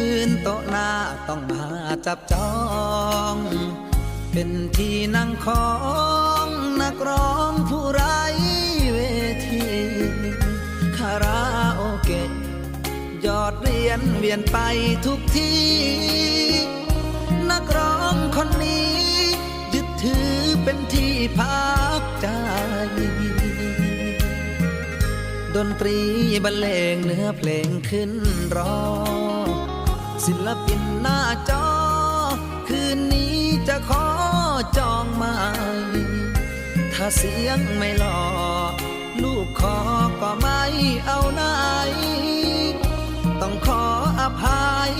ืนโต้องมาจับจอง เป็นที่นั่งของนักร้องผู้ไร้เวทีคาราโอเกะยอดเรียนเวียนไปทุกที่ นักร้องคนนี้ ยึดถือเป็นที่พักใจดนตรีบรรเลงเนื้อเพลงขึ้นร้อง ศิลปินหน้าจอ คืนนี้จะขอจองไม้ถ้าเสียงไม่หล่อ ลูกขอก็ไม่เอาไหนต้องขออภัย